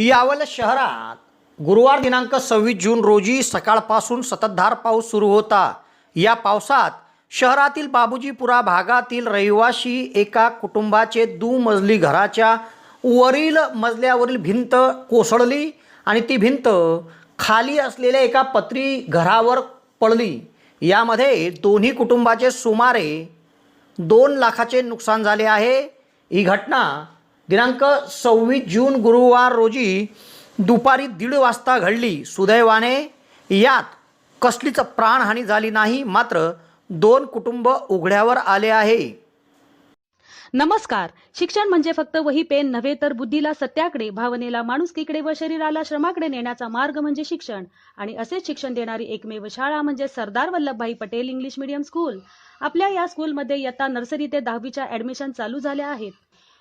यावल शहरात गुरुवार दिनांक सव्वीस जून रोजी सकाळपासून सततधार पाऊस सुरू होता. या पावसात शहरातील बाबूजीपुरा भागातील रहिवाशी एका कुटुंबाचे दुमजली घराच्या वरील मजल्यावरील भिंत कोसळली आणि ती भिंत खाली असलेल्या एका पत्री घरावर पडली. यामध्ये दोन्ही कुटुंबाचे सुमारे दोन लाखाचे नुकसान झाले आहे. ही घटना दिनांक सव्वीस जून गुरुवार रोजी दुपारी दीड वाजता घडली. सुदैवाने यात कसलीच प्राणहानी झाली नाही मात्र दोन कुटुंब उघड्यावर आले आहे. नमस्कार. शिक्षण म्हणजे फक्त वही पेन नव्हे तर बुद्धीला सत्याकडे भावनेला माणुसकीकडे व शरीराला श्रमाकडे नेण्याचा मार्ग म्हणजे शिक्षण. आणि असेच शिक्षण देणारी एकमेव शाळा म्हणजे Sardar Vallabhbhai Patel English medium school. आपल्या या स्कूलमध्ये इयत्ता नर्सरी ते दहावीच्या ऍडमिशन चालू झाल्या आहेत.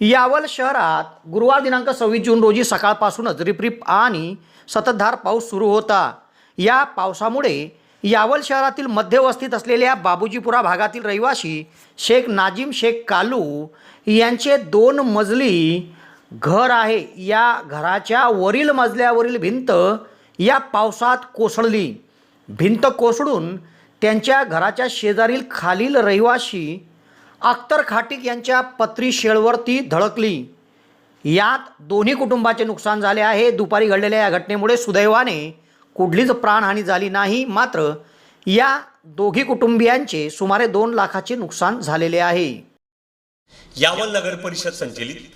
यावल शहरात गुरुवार दिनांक सव्वीस जून रोजी सकाळपासूनच रिपरिप आणि सततधार पाऊस सुरू होता. या पावसामुळे यावल शहरातील मध्यवस्थित असलेल्या बाबूजीपुरा भागातील रहिवाशी शेख नाजिम शेख कालू यांचे दोन मजली घर आहे. या घराच्या वरील मजल्यावरील भिंत या पावसात कोसळली. भिंत कोसळून त्यांच्या घराच्या शेजारील खालील रहिवाशी अख्तर खाटिक यांच्या पत्री शेळवरती धडकली. यात दोन्ही कुटुंबाचे नुकसान झाले आहे. दुपारी घडलेल्या या घटनेमुळे सुदैवाने कुठलीच प्राणहानी झाली नाही. मात्र या दोघी कुटुंबियांचे सुमारे दोन लाखाचे नुकसान झालेले आहे. यावल नगर परिषद संचलित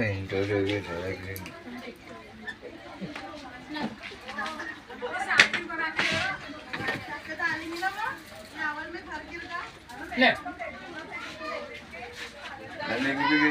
नहीं जो जो ये है ग्रीन लेने की भी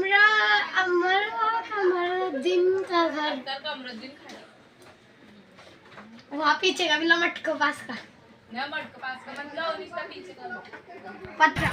वहाँ पीछे का? बिल्ला मटको पास का पत्रा.